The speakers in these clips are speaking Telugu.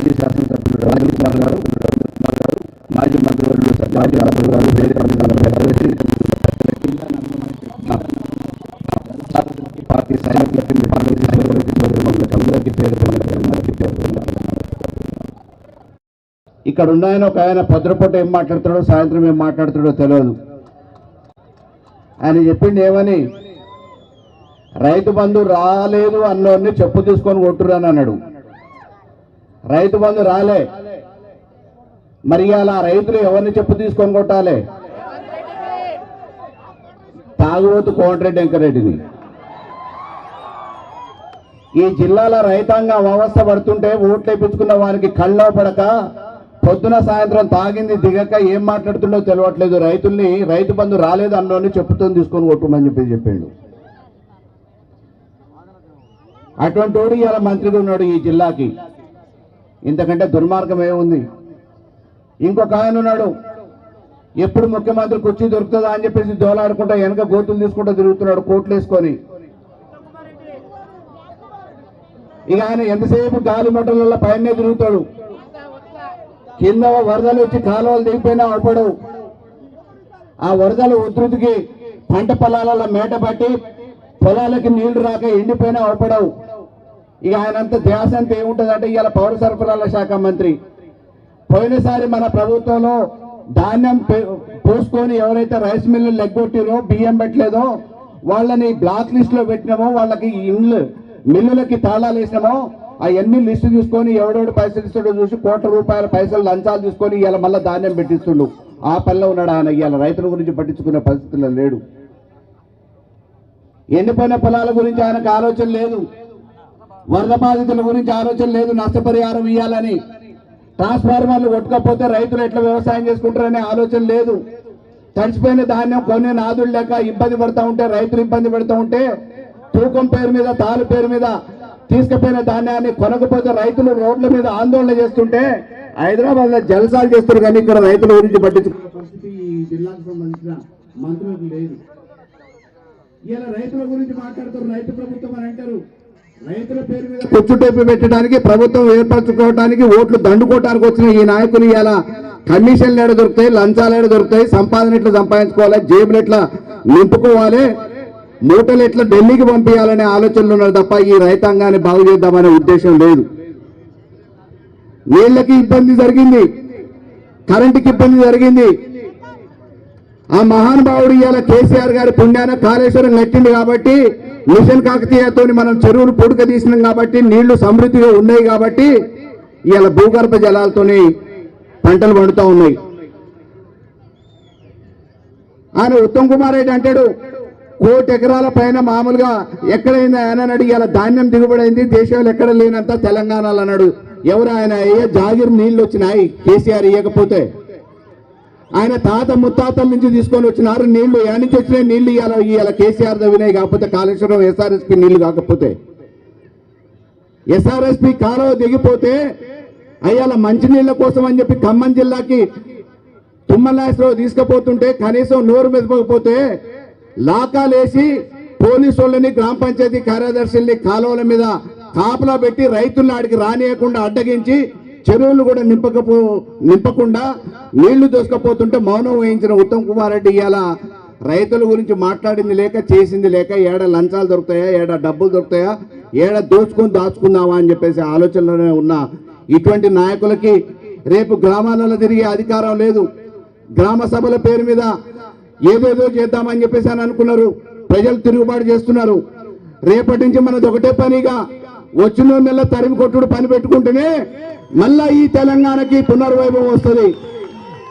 మాజీ శాసనసభ్యులు రాజీవ్ కుమార్ గారు మాజీ మంత్రివర్యులు సత్యవాజీ రాఘవ్ గారు వేరే పెద్దలకి పార్టీ సైనికులకి మిత్రులకి సోదరులకి సోదరులకి అందరికీ పేరు అందరికీ పేరు ఇక్కడ ఉన్న ఆయన ఒక ఆయన పొద్దుపూట ఏం మాట్లాడతాడో సాయంత్రం ఏం మాట్లాడతాడో తెలియదు. ఆయన చెప్పింది ఏమని? రైతు బంధు రాలేదు అన్నోడిని చెప్పు తీసుకొని కొట్టురని అన్నాడు. రైతు బంధు రాలే. మరి అలా రైతులు ఎవరిని చెప్పు తీసుకొని కొట్టాలి? తాగుబోతు కోమటిరెడ్డి వెంకరెడ్డిని ఈ జిల్లాల రైతాంగం అవస్థ పడుతుంటే ఓట్లు వేయించుకున్న వారికి కళ్ళలో పడక పొద్దున సాయంత్రం తాగింది దిగక ఏం మాట్లాడుతుండో తెలియట్లేదు రైతుల్ని రైతు బంధు రాలేదు అన్నోని చెప్పుతోని తీసుకొని కొట్టుమని చెప్పి చెప్పిండు. అటువంటి వాడు ఇలా మంత్రిగా ఉన్నాడు ఈ జిల్లాకి. ఇంతకంటే దుర్మార్గం ఏముంది? ఇంకొక ఆయన ఉన్నాడు. ఎప్పుడు ముఖ్యమంత్రి కుర్చీ దొరుకుతుందా అని చెప్పేసి దోలాడుకుంటా వెనక గోతులు తీసుకుంటూ తిరుగుతున్నాడు కోట్లు వేసుకొని. ఇక ఆయన ఎంతసేపు గాలి మొట్టల పైనే తిరుగుతాడు. కింద వరదలు వచ్చి కాలువలు దిగిపోయినా ఆడపడవు ఆ వరదలు ఉధృతికి పంట పొలాలలో మేట పట్టి పొలాలకి నీళ్ళు రాక ఎండిపోయినా ఆడపడవు ఇక ఆయనంత ధ్యాస అంత ఏముంటుందంటే ఇవాళ పౌర సరఫరాల శాఖ మంత్రి. పోయినసారి మన ప్రభుత్వంలో ధాన్యం పోసుకొని ఎవరైతే రైస్ మిల్లు లెగ్గొట్టిరో బియ్యం పెట్టలేదో వాళ్ళని బ్లాక్ లిస్ట్లో పెట్టినామో వాళ్ళకి ఇండ్లు మిల్లులకి తాళాలు వేసినామో అవన్నీ లిస్టు తీసుకొని ఎవడెవడు పైసలు ఇస్తాడో చూసి కోట్ల రూపాయల పైసలు లంచాలు తీసుకొని ఇవాళ మళ్ళీ ధాన్యం పెట్టిస్తుండు. ఆ పనిలో ఉన్నాడు ఆయన? ఇవాళ రైతుల గురించి పట్టించుకునే పరిస్థితుల్లో లేడు. ఎండిపోయిన పొలాల గురించి ఆయనకు ఆలోచన లేదు. వరద బాధితుల గురించి ఆలోచన లేదు నష్టపరిహారం ఇవ్వాలని ట్రాన్స్ఫార్మర్లు కొట్టుకపోతే రైతులు ఎట్లా వ్యవసాయం చేసుకుంటారనే ఆలోచన లేదు. తడిచిపోయిన ధాన్యం కొన్ని నాదులు లేక ఇబ్బంది పడతా ఉంటే రైతులు ఇబ్బంది పడుతూ ఉంటే తూకం పేరు మీద తాలు పేరు మీద తీసుకుపోయిన ధాన్యాన్ని కొనకపోతే రైతులు రోడ్ల మీద ఆందోళన చేస్తుంటే హైదరాబాద్లో జలసాలు చేస్తారు కానీ ఇక్కడ రైతుల గురించి పట్టించుకునే పరిస్థితి ఈ జిల్లాకు సంబంధించిన మంత్రులకు లేదు. ఇలా రైతుల గురించి మాట్లాడుతారు రైతు ప్రభుత్వం అని అంటారు. రైతుల పేరు మీద పెట్టడానికి ప్రభుత్వం ఏర్పరచుకోవడానికి ఓట్లు దండుకోవటానికి వచ్చిన ఈ నాయకులు ఇలా కమిషన్లు ఎడ దొరుకుతాయి లంచాలు ఎడ దొరుకుతాయి సంపాదన ఎట్లా సంపాదించుకోవాలి జేబులు ఎట్లా నింపుకోవాలి మూటలు ఎట్లా ఢిల్లీకి పంపించాలనే ఆలోచనలు ఉన్నారు తప్ప ఈ రైతాంగాన్ని బాగు చేద్దామనే ఉద్దేశం లేదు. నీళ్ళకి ఇబ్బంది జరిగింది కరెంటుకి ఇబ్బంది జరిగింది. ఆ మహానుభావుడు ఇవాళ కేసీఆర్ గారి పుణ్యాన కాళేశ్వరం నెట్టింది కాబట్టి మిషన్ కాకతీయతో మనం చెరువులు పొడుక తీసినాం కాబట్టి నీళ్ళు సమృద్ధిగా ఉన్నాయి కాబట్టి ఇవాళ భూగర్భ జలాలతోని పంటలు పండుతూ ఉన్నాయి. ఆయన ఉత్తమ్ కుమార్ రెడ్డి అంటాడు కోటి ఎకరాల పైన మామూలుగా ఎక్కడైంది ఆయన అన్నాడు ఇలా ధాన్యం దిగుబడైంది దేశంలో ఎక్కడ లేనంత తెలంగాణలో అన్నాడు. ఎవరు ఆయన అయ్యే జాగిర్ నీళ్ళు వచ్చినాయి కేసీఆర్ ఇవ్వకపోతే ఆయన తాత ముత్తాతల నుంచి తీసుకొని వచ్చినారు. నీళ్ళు ఎక్కడి నుంచి వచ్చినాయి? నీళ్ళు ఇవాళ ఇవాళ కేసీఆర్ దవినాయి కాకపోతే కాళేశ్వరం ఎస్ఆర్ఎస్పి నీళ్ళు కాకపోతే. ఎస్ఆర్ఎస్పి కాలువ దిగిపోతే అయ్యాల మంచినీళ్ళ కోసం అని చెప్పి ఖమ్మం జిల్లాకి తుమ్మలాసరావు తీసుకుపోతుంటే కనీసం నోరు మెదపకపోతే లాకాలేసి పోలీసు వాళ్ళని గ్రామ పంచాయతీ కార్యదర్శుల్ని కాలువల మీద కాపలా పెట్టి రైతులను ఆడికి రానియకుండా అడ్డగించి చెరువులు కూడా నింపకపో నింపకుండా నీళ్ళు దోసుకపోతుంటే మౌనం వహించిన ఉత్తమ్ కుమార్ రెడ్డి ఇవాళ రైతుల గురించి మాట్లాడింది లేక చేసింది లేక ఏడ లంచాలు దొరుకుతాయా ఏడ డబ్బులు దొరుకుతాయా ఏడ దోచుకొని దాచుకుందామా అని చెప్పేసి ఆలోచనలోనే ఉన్న ఇటువంటి నాయకులకి రేపు గ్రామాలలో తిరిగే అధికారం లేదు. గ్రామ సభల పేరు మీద ఏదేదో చేద్దామని చెప్పేసి అని అనుకున్నారు. ప్రజలు తిరుగుబాటు చేస్తున్నారు. రేపటి నుంచి మనది ఒకటే పనిగా వచ్చిన నెల తరిమి కొట్టుడు పని పెట్టుకుంటేనే మళ్ళా ఈ తెలంగాణకి పునర్వైభవం వస్తుంది.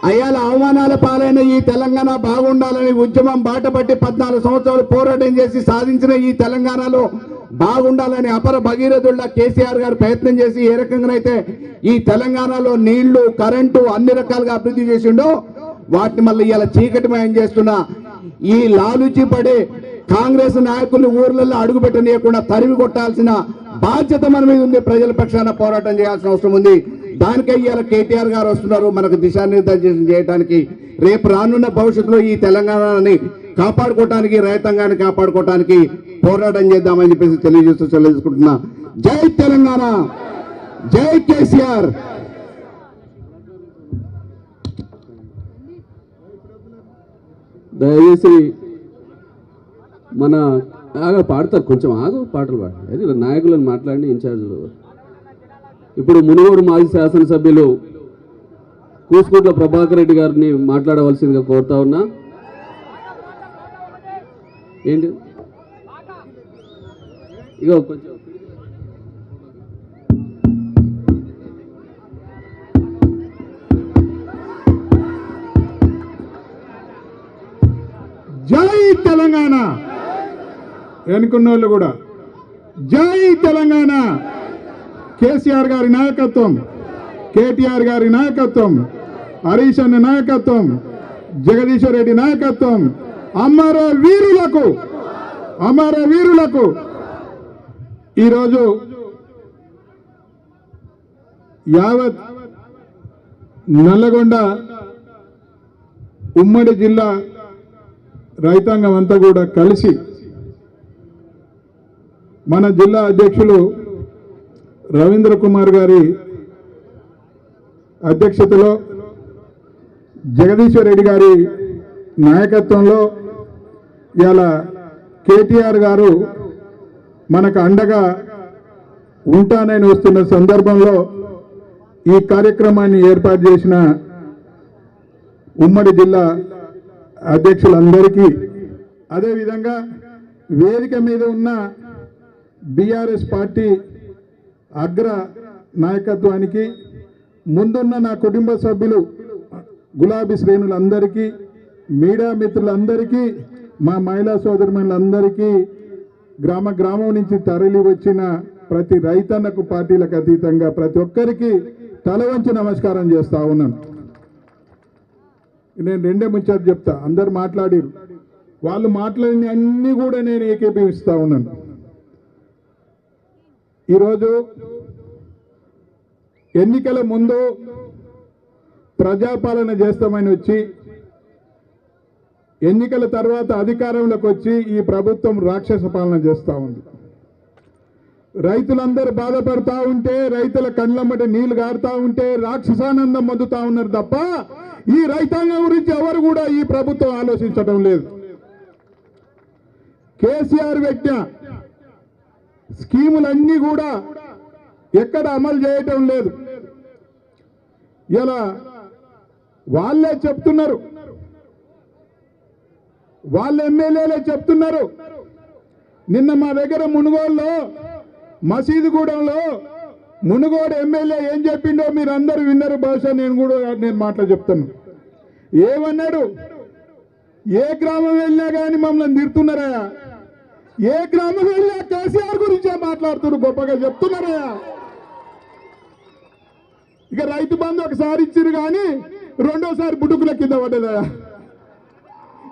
అయ్యాల అవమానాల పాలైన ఈ తెలంగాణ బాగుండాలని ఉద్యమం బాటపట్టి పద్నాలుగు సంవత్సరాలు పోరాటం చేసి సాధించిన ఈ తెలంగాణలో బాగుండాలని అపర భగీరథుల్లా కేసీఆర్ గారు ప్రయత్నం చేసి ఏ రకంగానైతే ఈ తెలంగాణలో నీళ్ళు కరెంటు అన్ని రకాలుగా అభివృద్ధి చేసిండో వాటిని మళ్ళీ ఇలా చీకటిమయం చేస్తున్న ఈ లాలుచి పడే కాంగ్రెస్ నాయకులు ఊర్లలో అడుగుపెట్టనీయకుండా తరిమి కొట్టాల్సిన బాధ్యత మన మీద ఉంది. ప్రజల పక్షాన పోరాటం చేయాల్సిన అవసరం ఉంది. దానికై ఇవాళ కేటీఆర్ గారు వస్తున్నారు. మనకు దిశానిర్దేశం చేయడానికి. రేపు రానున్న భవిష్యత్తులో ఈ తెలంగాణని కాపాడుకోవటానికి రైతాంగాన్ని కాపాడుకోవటానికి పోరాటం చేద్దామని చెప్పేసి తెలియజేస్తూ తెలియజేసుకుంటున్నా జై తెలంగాణ! జై కేసీఆర్! దయచేసి మన పాడతారు కొంచెం ఆగు పాటలు పాడతారు అది నాయకులను మాట్లాడి ఇన్ఛార్జ్లు. ఇప్పుడు మునుగోడు మాజీ శాసనసభ్యులు కూసుకుంట్ల ప్రభాకర్ రెడ్డి గారిని మాట్లాడవలసిందిగా కోరుతా ఉన్నా. ఏంటి? ఇగో కొంచెం. జై తెలంగాణ! వెనుకున్న వాళ్ళు కూడా. జై తెలంగాణ. కేసీఆర్ గారి నాయకత్వం కేటీఆర్ గారి నాయకత్వం హరీష్ అన్న నాయకత్వం జగదీశ్వర్ రెడ్డి నాయకత్వం అమర వీరులకు అమర వీరులకు. ఈరోజు యావత్ నల్లగొండ ఉమ్మడి జిల్లా రైతాంగం అంతా కూడా కలిసి మన జిల్లా అధ్యక్షులు రవీంద్ర కుమార్ గారి అధ్యక్షతలో జగదీశ్వర్ రెడ్డి గారి నాయకత్వంలో ఇవాళ కేటీఆర్ గారు మనకు అండగా ఉంటానని వస్తున్న సందర్భంలో ఈ కార్యక్రమాన్ని ఏర్పాటు చేసిన ఉమ్మడి జిల్లా అధ్యక్షులందరికీ అదేవిధంగా వేదిక మీద ఉన్న బీఆర్ఎస్ పార్టీ అగ్ర నాయకత్వానికి ముందున్న నా కుటుంబ సభ్యులు గులాబీ శ్రేణులందరికీ మీడియా మిత్రులందరికీ మా మహిళా సోదరులందరికీ గ్రామ గ్రామం నుంచి తరలి వచ్చిన ప్రతి రైతన్నకు పార్టీలకు అతీతంగా ప్రతి ఒక్కరికి తల వంచి నమస్కారం చేస్తా ఉన్నాను. నేను రెండే ముచ్చారు చెప్తా అందరు మాట్లాడిరు. వాళ్ళు మాట్లాడిన అన్నీ కూడా నేను ఏకీభవిస్తా ఉన్నాను. ఈరోజు ఎన్నికల ముందు ప్రజాపాలన చేస్తామని వచ్చి ఎన్నికల తర్వాత అధికారంలోకి వచ్చి ఈ ప్రభుత్వం రాక్షస పాలన చేస్తూ ఉంది. రైతులందరూ బాధపడతా ఉంటే రైతుల కళ్ళమ్మటి నీళ్ళు గారుతా ఉంటే రాక్షసానందం పొందుతా ఉన్నారు తప్ప ఈ రైతాంగం గురించి ఎవరు కూడా ఈ ప్రభుత్వం ఆలోచించడం లేదు. కేసీఆర్ వ్యక్తి స్కీములన్నీ కూడా ఎక్కడ అమలు చేయటం లేదు. ఇలా వాళ్ళే చెప్తున్నారు. వాళ్ళ ఎమ్మెల్యేలే చెప్తున్నారు. నిన్న మా దగ్గర మునుగోడులో మసీదుగూడెంలో మునుగోడు ఎమ్మెల్యే ఏం చెప్పిండో మీరు అందరూ విన్నారు. బహుశా నేను కూడా నేను మాటలు చెప్తాను. ఏమన్నాడు? ఏ గ్రామం వెళ్ళినా కానీ మమ్మల్ని తిడుతున్నారయ్యా. ఏ గ్రామం వెళ్ళినా కేసీఆర్ గురించే మాట్లాడుతున్నారు? గొప్పగా చెప్తున్నారయ్యా. ఇక రైతు బంధు ఒకసారి ఇచ్చిరు కానీ రెండోసారి బుడుకుల కింద పడ్డదయ్యా.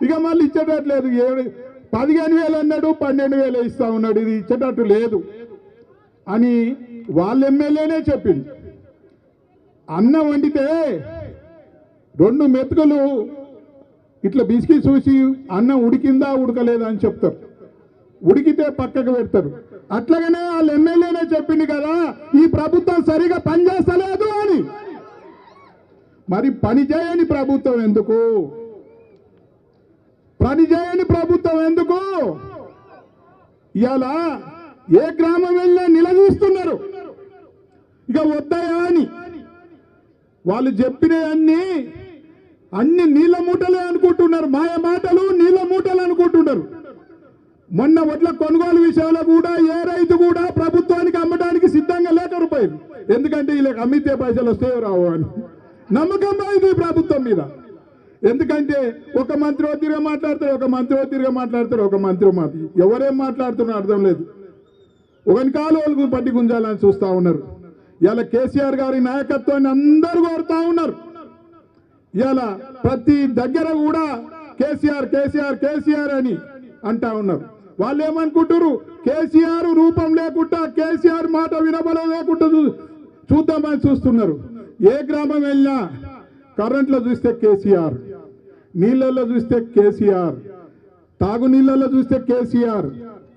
ఇక మళ్ళీ ఇచ్చేటట్లేదు ఏడు పదిహేను వేలు అన్నాడు పన్నెండు వేలు ఇస్తా ఉన్నాడు. ఇది ఇచ్చేటట్టు లేదు. అని వాళ్ళ ఎమ్మెల్యేనే చెప్పింది. అన్నం వండితే రెండు మెతుకులు ఇట్లా బిసికి చూసి అన్నం ఉడికిందా ఉడకలేదా అని చెప్తారు. ఉడికితే పక్కకు పెడతారు. అట్లాగనే వాళ్ళు ఎమ్మెల్యేనే చెప్పింది కదా ఈ ప్రభుత్వం సరిగా పనిచేస్తలేదు అని. మరి పని చేయని ప్రభుత్వం ఎందుకు? పని చేయని ప్రభుత్వం ఎందుకు? ఇలా ఏ గ్రామం వెళ్ళినా నిలదీస్తున్నారు. ఇక వద్దాయా అని. వాళ్ళు చెప్పినవన్నీ అన్ని నీళ్ళ మూటలే అనుకుంటున్నారు. మాయ మాటలు నీళ్ళ మూటలు అనుకుంటున్నారు. మొన్న వడ్ల కొనుగోలు విషయంలో కూడా ఏ రైతు కూడా ప్రభుత్వానికి అమ్మడానికి సిద్ధంగా లేకపోయారు ఎందుకంటే వీళ్ళకి అమ్మితే పైసలు వస్తాయో రావు అని. నమ్మకం పోయింది ప్రభుత్వం మీద. ఎందుకంటే ఒక మంత్రి ఓ మాట్లాడతారు ఒక మంత్రి ఓ మాట్లాడతారు ఒక మంత్రి మాట. ఎవరేం మాట్లాడుతున్నారో అర్థం లేదు. ఒకని కాలు వాళ్ళు పట్టి గుంజాలని చూస్తూ ఉన్నారు. ఇలా కేసీఆర్ గారి నాయకత్వాన్ని అందరూ కోరుతా ఉన్నారు. ఇలా ప్రతి దగ్గర కూడా కేసీఆర్ కేసీఆర్ కేసీఆర్ అని అంటా ఉన్నారు. వాళ్ళు ఏమనుకుంటారు కేసీఆర్ రూపం లేకుండా కేసీఆర్ మాట వినబడ లేకుండా చూ- చూద్దామని చూస్తున్నారు. ఏ గ్రామం వెళ్ళినా కరెంట్లో చూస్తే కేసీఆర్ నీళ్ళల్లో చూస్తే కేసీఆర్ తాగునీళ్ళలో చూస్తే కేసీఆర్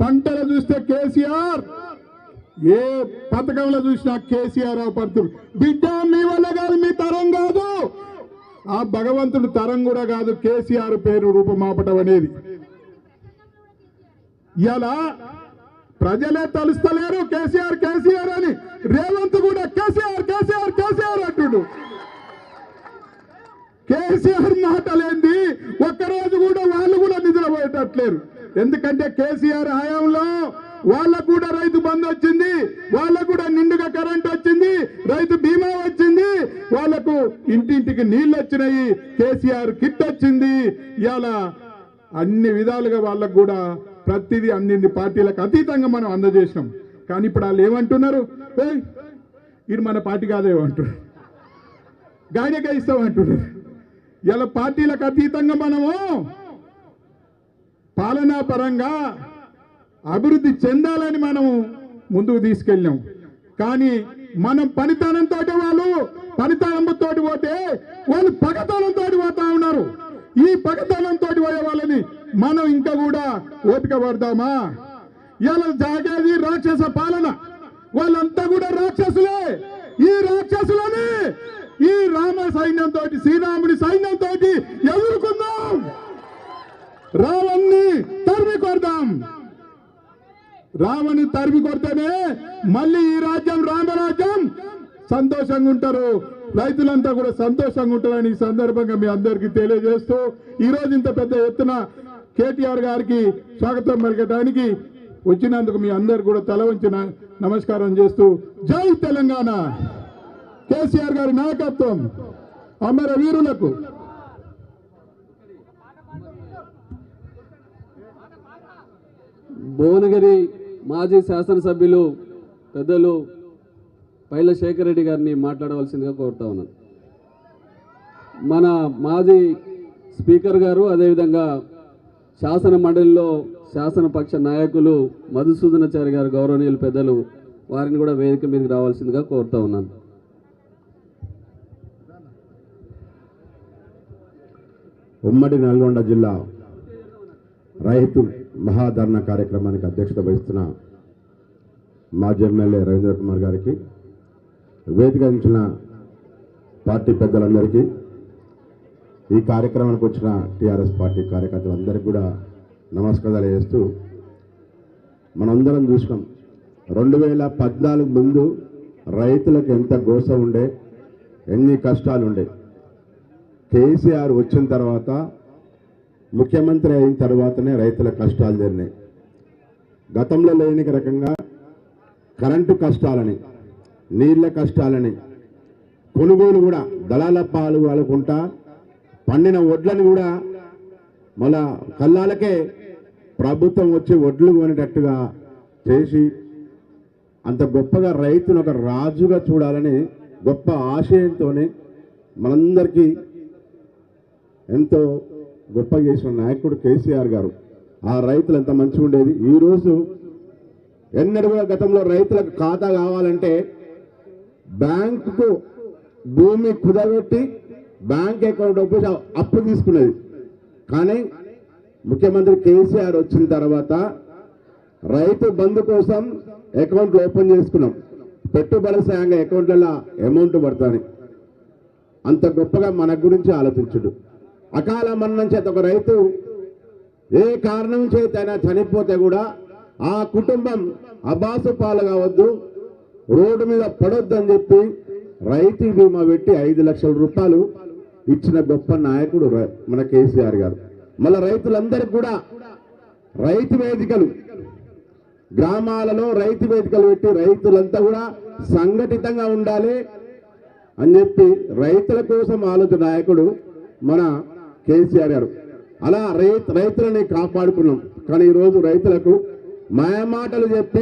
పంటలు చూస్తే కేసీఆర్ ఏ పథకంలో చూసినా కేసీఆర్ పడుతుంది బిడ్డ మీ వల్ల కాదు మీ తరం కాదు. ఆ భగవంతుడు తరం కూడా కాదు కేసీఆర్ పేరు రూపమాపటం అనేది. ఇలా ప్రజలే తలుస్తలేరు కేసీఆర్ కేసీఆర్ అని. రేవంత్ కూడా కేసీఆర్ కేసీఆర్ కేసీఆర్ అంటుడు. కేసీఆర్ మాటలేంది? ఒక్కరోజు కూడా వాళ్ళు కూడా నిద్రపోయేటట్లేరు. ఎందుకంటే కేసీఆర్ హయాంలో వాళ్ళకు కూడా రైతు బంధు వచ్చింది వాళ్ళకు కూడా నిండుగా కరెంట్ వచ్చింది రైతు బీమా వచ్చింది వాళ్ళకు ఇంటింటికి నీళ్ళు వచ్చినాయి కేసీఆర్ కిట్ వచ్చింది. ఇవాళ అన్ని విధాలుగా వాళ్ళకు కూడా ప్రతిదీ అందింది పార్టీలకు అతీతంగా మనం అందజేసినాం. కానీ ఇప్పుడు వాళ్ళు ఏమంటున్నారు? "ఏయ్, ఇది మన పార్టీ కాదేమంటారు గాయనకే ఇస్తామంటున్నారు ఇలా పార్టీలకు అతీతంగా మనము పాలనా పరంగా అభివృద్ధి చెందాలని మనము ముందుకు తీసుకెళ్ళాం. కానీ మనం పనితనంతో వాళ్ళు పనితనంతో పోతే వాళ్ళు పగతనంతో పోతా ఉన్నారు. ఈ పగతనంతో పోయే వాళ్ళని మనం ఇంకా కూడా ఓపిక పడదామా? ఇలా జాగేది రాక్షస పాలన? వాళ్ళంతా కూడా రాక్షసులే! ఈ రాక్షసులని ఈ రామ సైన్యంతో శ్రీరాముడి సైన్యంతో ఎదుర్కొందాం! రావణ్ణి తరిమి కొడదాం! రావణ్ణి తరిమి కొడితేనే మళ్ళీ ఈ రాజ్యం రామరాజ్యం సంతోషంగా ఉంటారు. రైతులంతా కూడా సంతోషంగా ఉంటారని ఈ సందర్భంగా మీ అందరికీ తెలియజేస్తూ ఈ రోజు ఇంత పెద్ద ఎత్తున కేటీఆర్ గారికి స్వాగతం పలకడానికి వచ్చినందుకు మీ అందరు కూడా తల వంచిన నమస్కారం చేస్తూ జై తెలంగాణ. కేసీఆర్ గారి నాయకత్వం అమర వీరులకు. భువనగిరి మాజీ శాసనసభ్యులు పెద్దలు పైల శేఖర్ రెడ్డి గారిని మాట్లాడవలసిందిగా కోరుతా ఉన్నాను. మన మాజీ స్పీకర్ గారు అదేవిధంగా శాసన మండలిలో శాసనపక్ష నాయకులు మధుసూదనాచారి గారు గౌరవనీయులు పెద్దలు వారిని కూడా వేదిక మీదకి రావాల్సిందిగా కోరుతా ఉన్నాను. ఉమ్మడి నల్గొండ జిల్లా రైతు మహాధరణ కార్యక్రమానికి అధ్యక్షత వహిస్తున్న మాజీ ఎమ్మెల్యే రవీంద్ర కుమార్ గారికి వేదిక ఇచ్చిన పార్టీ పెద్దలందరికీ ఈ కార్యక్రమానికి వచ్చిన టీఆర్ఎస్ పార్టీ కార్యకర్తలందరికీ కూడా నమస్కారాలు చేస్తూ మనందరం చూసినాం. రెండు వేల పద్నాలుగు ముందు రైతులకు ఎంత గోస ఉండే ఎన్ని కష్టాలు ఉండే. కేసీఆర్ వచ్చిన తర్వాత ముఖ్యమంత్రి అయిన తర్వాతనే రైతుల కష్టాలు జరిగినాయి. గతంలో లేని రకంగా కరెంటు కష్టాలని నీళ్ళ కష్టాలని కొనుగోలు కూడా దళాల పాలు వాళ్ళకుంటా పండిన వడ్లను కూడా మళ్ళా కల్లాలకే ప్రభుత్వం వచ్చి వడ్లు కొనేటట్టుగా చేసి అంత గొప్పగా రైతును ఒక రాజుగా చూడాలని గొప్ప ఆశయంతోనే మనందరికీ ఎంతో గొప్ప చేసిన నాయకుడు కేసీఆర్ గారు. ఆ రైతులు ఎంత మంచిగా ఉండేది? ఈరోజు ఎన్నడూ కూడా గతంలో రైతులకు ఖాతా కావాలంటే బ్యాంకుకు భూమి కుదబెట్టి బ్యాంక్ అకౌంట్ ఒప్పి అప్పు తీసుకునేది. కానీ ముఖ్యమంత్రి కేసీఆర్ వచ్చిన తర్వాత రైతు బంధు కోసం అకౌంట్ ఓపెన్ చేసుకున్నాం. పెట్టుబడి సాయంగా అకౌంట్లలో అమౌంట్ పడతాయి అంత గొప్పగా మన గురించి ఆలోచించుడు. అకాల మరణం చేత ఒక రైతు ఏ కారణం చేతైనా చనిపోతే కూడా ఆ కుటుంబం అబాసు పాలు కావద్దు రోడ్డు మీద పడొద్దు అని చెప్పి రైతు బీమా పెట్టి ఐదు లక్షల రూపాయలు ఇచ్చిన గొప్ప నాయకుడు మన కేసీఆర్ గారు. మళ్ళీ రైతులందరికీ కూడా రైతు వేదికలు. గ్రామాలలో రైతు వేదికలు పెట్టి రైతులంతా కూడా సంఘటితంగా ఉండాలి అని చెప్పి రైతుల కోసం ఆలోచన నాయకుడు మన కేసీఆర్ గారు. అలా రైతు రైతులని కాపాడుకున్నాం. కానీ ఈరోజు రైతులకు మాయమాటలు చెప్పి